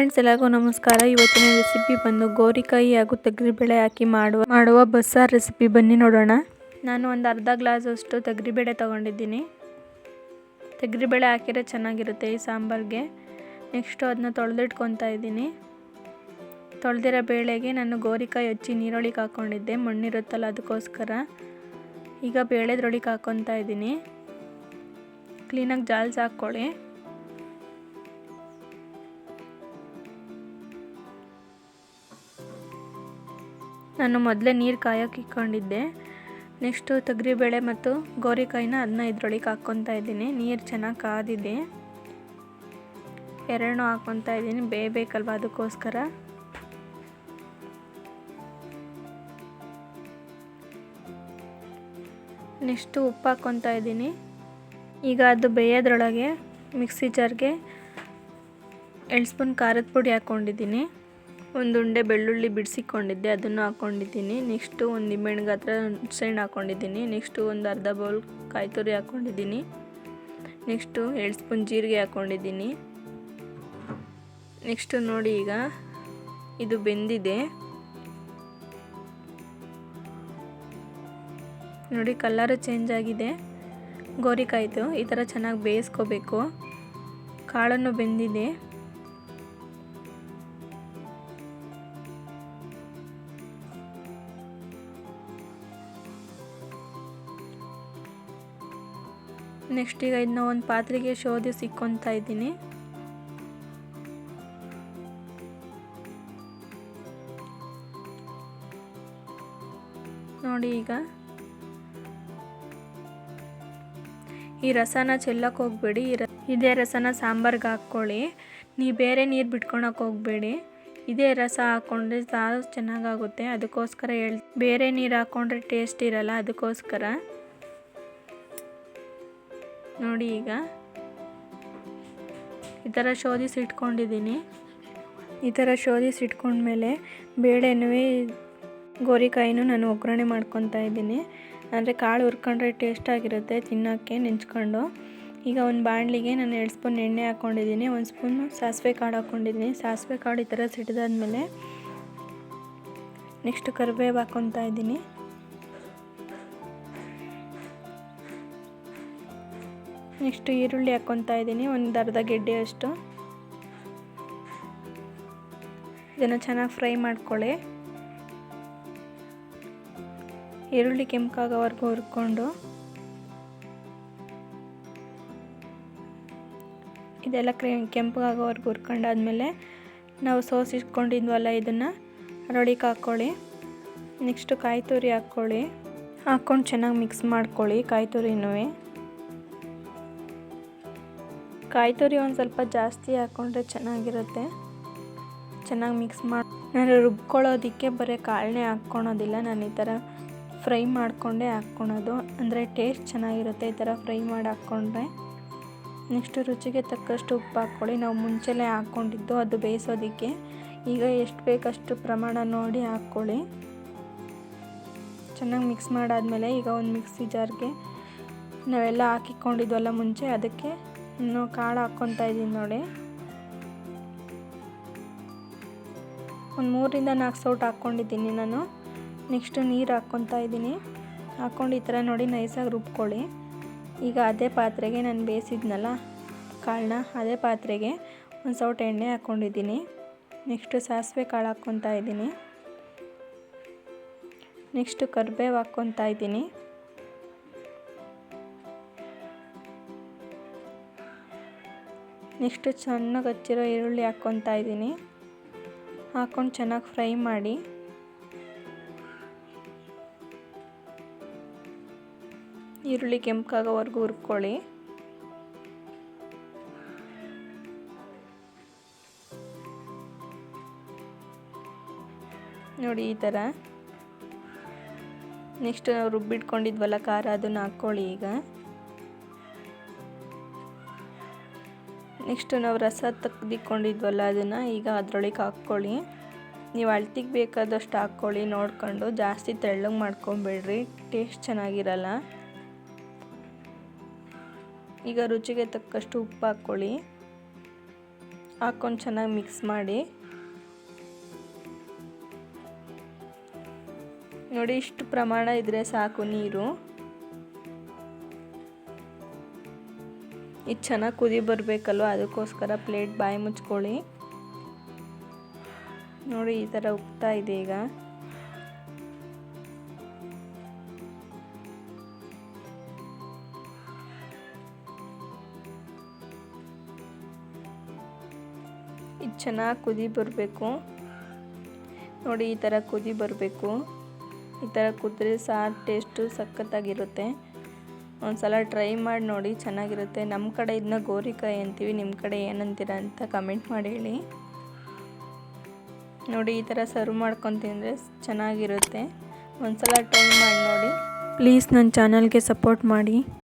Friends ಎಲ್ಲರಿಗೂ ನಮಸ್ಕಾರ. ಇವತ್ತಿನ ರೆಸಿಪಿ ಬಂದು ಗೋರಿಕಾಯಿ ಹಾಗೂ ತೆಗರಿಬೇಳೆ ಹಾಕಿ ಮಾಡುವ ಮಾಡುವ ಬಸ್ಸಾರು ರೆಸಿಪಿ ಬನ್ನಿ ನೋಡೋಣ. ನಾನು ಒಂದು ಅರ್ಧ ಗ್ಲಾಸ್ ಅಷ್ಟು ತಗೊಂಡಿದ್ದೀನಿ. ತೊಗೊಂಡಿದ್ದೀನಿ ತೆಗರಿಬೇಳೆ ಹಾಕಿದ್ರೆ ಚೆನ್ನಾಗಿರುತ್ತೆ ಈ ಸಾಂಬಾರಿಗೆ. ನೆಕ್ಸ್ಟು ಅದನ್ನ ತೊಳೆದಿಟ್ಕೊತಾ ಇದ್ದೀನಿ. ತೊಳೆದಿರೋ ಬೇಳೆಗೆ ನಾನು ಗೋರಿಕಾಯಿ ಹಚ್ಚಿ ನೀರೊಳಿಗೆ ಹಾಕ್ಕೊಂಡಿದ್ದೆ ಮಣ್ಣಿರುತ್ತಲ್ಲ ಅದಕ್ಕೋಸ್ಕರ. ಈಗ ಬೇಳೆದ್ರೊಳಗೆ ಹಾಕ್ಕೊತಾ ಇದ್ದೀನಿ. ಕ್ಲೀನಾಗಿ ಜಾಲ್ಸ್ ಹಾಕ್ಕೊಳ್ಳಿ ನಾನು ಮೊದಲೇ ನೀರು ಕಾಯೋಕೆ ಇಟ್ಕೊಂಡಿದ್ದೆ ನೆಕ್ಸ್ಟು ತೊಗರಿಬೇಳೆ ಮತ್ತು ಗೋರಿಕಾಯಿನ ಅದನ್ನ ಇದ್ರೊಳಗೆ ಹಾಕ್ಕೊತಾ ಇದ್ದೀನಿ. ನೀರು ಚೆನ್ನಾಗಿ ಕಾದಿದೆ. ಎರಡನ್ನೂ ಹಾಕ್ಕೊತಾ ಇದ್ದೀನಿ. ಬೇಯಬೇಕಲ್ವ ಅದಕ್ಕೋಸ್ಕರ. ನೆಕ್ಸ್ಟು ಉಪ್ಪು ಹಾಕ್ಕೊತಾ ಇದ್ದೀನಿ. ಈಗ ಅದು ಬೇಯೋದ್ರೊಳಗೆ ಮಿಕ್ಸಿ ಜಾರ್ಗೆ ಎರಡು ಸ್ಪೂನ್ ಖಾರದ ಪುಡಿ ಹಾಕ್ಕೊಂಡಿದ್ದೀನಿ. ಒಂದು ಉಂಡೆ ಬೆಳ್ಳುಳ್ಳಿ ಬಿಡಿಸಿಕೊಂಡಿದ್ದೆ, ಅದನ್ನು ಹಾಕ್ಕೊಂಡಿದ್ದೀನಿ ನೆಕ್ಸ್ಟು ಒಂದು ನಿಂಬೆಹಣ್ಣು ಗಾತ್ರ ಹುಣಸೆಹಣ್ಣು ಹಾಕ್ಕೊಂಡಿದ್ದೀನಿ ನೆಕ್ಸ್ಟು ಒಂದು ಅರ್ಧ ಬೌಲ್ ಕಾಯಿ ತುರಿ ಹಾಕ್ಕೊಂಡಿದ್ದೀನಿ ನೆಕ್ಸ್ಟು ಎರಡು ಸ್ಪೂನ್ ಜೀರಿಗೆ ಹಾಕ್ಕೊಂಡಿದ್ದೀನಿ ನೆಕ್ಸ್ಟು ನೋಡಿ ಈಗ ಇದು ಬೆಂದಿದೆ. ನೋಡಿ ಕಲ್ಲರು ಚೇಂಜ್ ಆಗಿದೆ. ಗೋರಿಕಾಯಿತು, ಈ ಥರ ಚೆನ್ನಾಗಿ ಬೇಯಿಸ್ಕೋಬೇಕು. ಕಾಳನ್ನು ಬೆಂದಿದೆ. ನೆಕ್ಸ್ಟ್ ಈಗ ಇದನ್ನ ಒಂದು ಪಾತ್ರೆಗೆ ಶೋಧಿ ಸಿಕ್ಕೊತಾ ಇದ್ದೀನಿ. ನೋಡಿ ಈಗ. ಈ ರಸನ ಚೆಲ್ಲಕ್ಕೆ ಹೋಗ್ಬೇಡಿ. ಇದೇ ರಸನ ಸಾಂಬಾರ್ಗೆ ಹಾಕ್ಕೊಳ್ಳಿ. ನೀವು ಬೇರೆ ನೀರು ಬಿಟ್ಕೊಳಕ್ಕೆ ಹೋಗಬೇಡಿ. ಇದೇ ರಸ ಹಾಕ್ಕೊಂಡ್ರೆ ಸಾರು ಚೆನ್ನಾಗಾಗುತ್ತೆ. ಅದಕ್ಕೋಸ್ಕರ ಹೇಳ್, ಬೇರೆ ನೀರು ಹಾಕ್ಕೊಂಡ್ರೆ ಟೇಸ್ಟ್ ಇರಲ್ಲ, ಅದಕ್ಕೋಸ್ಕರ. ನೋಡಿ ಈಗ. ಈ ಥರ ಶೋಧಿಸಿ ಇಟ್ಕೊಂಡಿದ್ದೀನಿ. ಈ ಥರ ಶೋಧಿಸಿ ಇಟ್ಕೊಂಡ್ಮೇಲೆ ಬೇಳೆನೂ ಗೋರಿಕಾಯಿನೂ ನಾನು ಒಗ್ಗರಣೆ ಮಾಡ್ಕೊತಾ ಇದ್ದೀನಿ. ಅಂದರೆ ಕಾಳು ಹುರ್ಕೊಂಡ್ರೆ ಟೇಸ್ಟಾಗಿರುತ್ತೆ ತಿನ್ನೋಕ್ಕೆ ನೆಂಚ್ಕೊಂಡು ಈಗ ಒಂದು ಬಾಣಲಿಗೆ ನಾನು ಎರಡು ಸ್ಪೂನ್ ಎಣ್ಣೆ ಹಾಕ್ಕೊಂಡಿದ್ದೀನಿ, ಒಂದು ಸ್ಪೂನು ಸಾಸಿವೆ ಕಾಳು ಹಾಕ್ಕೊಂಡಿದ್ದೀನಿ. ಸಾಸಿವೆ ಕಾಳು ಈ ಥರ ಸಿಡಿದಾದ್ಮೇಲೆ ನೆಕ್ಸ್ಟ್ ಕರಿಬೇವು ಹಾಕ್ಕೊತಾ ಇದ್ದೀನಿ. ನೆಕ್ಸ್ಟ್ ಈರುಳ್ಳಿ ಹಾಕ್ಕೊತಾ ಇದ್ದೀನಿ, ಒಂದು ಅರ್ಧ ಗೆಡ್ಡೆ ಅಷ್ಟು. ಇದನ್ನು ಚೆನ್ನಾಗಿ ಫ್ರೈ ಮಾಡ್ಕೊಳ್ಳಿ. ಈರುಳ್ಳಿ ಕೆಂಪಾಗೋವರೆಗೂ ಹುರ್ಕೊಂಡು. ಇದೆಲ್ಲ ಕ್ರೇ ಕೆಂಪಗಾಗೋವರೆಗೂ ಹುರ್ಕೊಂಡಾದ್ಮೇಲೆ ನಾವು ಸೋಸಿಟ್ಕೊಂಡಿದ್ವಲ್ಲ ಇದನ್ನು ರೊಳಿಗೆ ಹಾಕ್ಕೊಳ್ಳಿ ನೆಕ್ಸ್ಟು ಕಾಯಿ ತುರಿ ಹಾಕ್ಕೊಳ್ಳಿ ಹಾಕ್ಕೊಂಡು ಚೆನ್ನಾಗಿ ಮಿಕ್ಸ್ ಮಾಡ್ಕೊಳ್ಳಿ ಕಾಯಿ ತುರಿನೂ ಕಾಯಿ ತುರಿ ಒಂದು ಸ್ವಲ್ಪ ಜಾಸ್ತಿ ಹಾಕ್ಕೊಂಡ್ರೆ ಚೆನ್ನಾಗಿರುತ್ತೆ. ಚೆನ್ನಾಗಿ ಮಿಕ್ಸ್ ಮಾಡಿ ನಾನು ರುಬ್ಕೊಳ್ಳೋದಕ್ಕೆ ಬರೀ ಕಾಳನ್ನೇ ಹಾಕ್ಕೊಳೋದಿಲ್ಲ. ನಾನು ಈ ಥರ ಫ್ರೈ ಮಾಡಿಕೊಂಡೇ ಹಾಕ್ಕೊಳೋದು. ಅಂದರೆ ಟೇಸ್ಟ್ ಚೆನ್ನಾಗಿರುತ್ತೆ ಈ ಥರ ಫ್ರೈ ಮಾಡಿ ಹಾಕ್ಕೊಂಡ್ರೆ. ನೆಕ್ಸ್ಟು ರುಚಿಗೆ ತಕ್ಕಷ್ಟು ಉಪ್ಪು ಹಾಕ್ಕೊಳ್ಳಿ. ನಾವು ಮುಂಚೆಲೇ ಹಾಕ್ಕೊಂಡಿದ್ದು ಅದು ಬೇಯಿಸೋದಕ್ಕೆ. ಈಗ ಎಷ್ಟು ಬೇಕಷ್ಟು ಪ್ರಮಾಣ ನೋಡಿ ಹಾಕ್ಕೊಳ್ಳಿ. ಚೆನ್ನಾಗಿ ಮಿಕ್ಸ್ ಮಾಡಾದಮೇಲೆ ಈಗ ಒಂದು ಮಿಕ್ಸಿ ಜಾರ್ಗೆ ನಾವೆಲ್ಲ ಹಾಕಿಕೊಂಡಿದ್ವಲ್ಲ ಮುಂಚೆ, ಅದಕ್ಕೆ ಇನ್ನು ಕಾಳು ಹಾಕ್ಕೊತಾ ಇದ್ದೀನಿ ನೋಡಿ. ಒಂದು ಮೂರಿಂದ ನಾಲ್ಕು ಸೌಟ್ ಹಾಕ್ಕೊಂಡಿದ್ದೀನಿ ನಾನು. ನೆಕ್ಸ್ಟು ನೀರು ಹಾಕ್ಕೊತಾ ಇದ್ದೀನಿ. ಹಾಕ್ಕೊಂಡು ಈ ಥರ ನೋಡಿ ನೈಸಾಗಿ ರುಬ್ಕೊಳ್ಳಿ. ಈಗ ಅದೇ ಪಾತ್ರೆಗೆ ನಾನು ಬೇಯಿಸಿದ್ನಲ್ಲ ಕಾಳನ್ನ ಅದೇ ಪಾತ್ರೆಗೆ ಒಂದು ಸೌಟ್ ಎಣ್ಣೆ ಹಾಕ್ಕೊಂಡಿದ್ದೀನಿ. ನೆಕ್ಸ್ಟು ಸಾಸಿವೆ ಕಾಳು ಹಾಕ್ಕೊತಾ ಇದ್ದೀನಿ. ನೆಕ್ಸ್ಟು ಕರಿಬೇವು ಹಾಕ್ಕೊತಾ ಇದ್ದೀನಿ. ನೆಕ್ಸ್ಟು ಚೆನ್ನಾಗಿ ಹಚ್ಚಿರೋ ಈರುಳ್ಳಿ ಹಾಕ್ಕೊತಾ ಇದ್ದೀನಿ. ಹಾಕ್ಕೊಂಡು ಚೆನ್ನಾಗಿ ಫ್ರೈ ಮಾಡಿ. ಈರುಳ್ಳಿ ಕೆಂಪಾಗೋವರೆಗೂ ಹುರ್ಕೊಳ್ಳಿ. ನೋಡಿ ಈ ಥರ. ನೆಕ್ಸ್ಟ್ ನಾವು ರುಬ್ಬಿಟ್ಕೊಂಡಿದ್ವಲ್ಲ ಖಾರ, ಅದನ್ನು ಹಾಕ್ಕೊಳ್ಳಿ ಈಗ. ನೆಕ್ಸ್ಟ್ ನಾವು ರಸ ತೆಗ್ದಿಕೊಂಡಿದ್ವಲ್ಲ ಅದನ್ನು, ಈಗ ಅದರೊಳಗೆ ಹಾಕ್ಕೊಳ್ಳಿ. ನೀವು ಅಳ್ತಿಗೆ ಬೇಕಾದಷ್ಟು ಹಾಕ್ಕೊಳ್ಳಿ, ನೋಡ್ಕೊಂಡು ಜಾಸ್ತಿ ತೆಳ್ಳಗೆ ಮಾಡ್ಕೊಂಬೇಡ್ರಿ, ಟೇಸ್ಟ್ ಚೆನ್ನಾಗಿರಲ್ಲ. ಈಗ ರುಚಿಗೆ ತಕ್ಕಷ್ಟು ಉಪ್ಪು ಹಾಕ್ಕೊಳ್ಳಿ. ಹಾಕ್ಕೊಂಡು ಚೆನ್ನಾಗಿ ಮಿಕ್ಸ್ ಮಾಡಿ. ನೋಡಿ ಇಷ್ಟು ಪ್ರಮಾಣ ಇದ್ದರೆ ಸಾಕು ನೀರು. ಇದು ಚೆನ್ನಾಗಿ ಕುದಿ ಬರಬೇಕಲ್ವ? ಅದಕ್ಕೋಸ್ಕರ ಪ್ಲೇಟ್ ಬಾಯಿ ಮುಚ್ಕೊಳ್ಳಿ. ನೋಡಿ, ಈ ಥರ ಉಗ್ತಾ ಇದೆ ಈಗ. ಇದು ಚೆನ್ನಾಗಿ ಕುದಿ ಬರಬೇಕು. ನೋಡಿ, ಈ ಥರ ಕುದಿ ಬರಬೇಕು. ಈ ಥರ ಕುದ್ರೆ ಸಾರು ಟೇಸ್ಟು ಸಖತ್ತಾಗಿರುತ್ತೆ. ಒಂದ್ಸಲ ಟ್ರೈ ಮಾಡಿ ನೋಡಿ, ಚೆನ್ನಾಗಿರುತ್ತೆ. ನಮ್ಮ ಕಡೆ ಇದನ್ನ ಗೋರಿಕಾಯಿ ಅಂತೀವಿ ನಿಮ್ಮ ಕಡೆ ಏನಂತೀರ ಅಂತ ಕಮೆಂಟ್ ಮಾಡಿ ಹೇಳಿ. ನೋಡಿ, ಈ ಥರ ಸರ್ವ್ ಮಾಡ್ಕೊಂಡು ತಿಂದರೆ ಚೆನ್ನಾಗಿರುತ್ತೆ. ಒಂದ್ಸಲ ಟ್ರೈ ಮಾಡಿ ನೋಡಿ. ಪ್ಲೀಸ್ ನನ್ನ ಚಾನಲ್ಗೆ ಸಪೋರ್ಟ್ ಮಾಡಿ.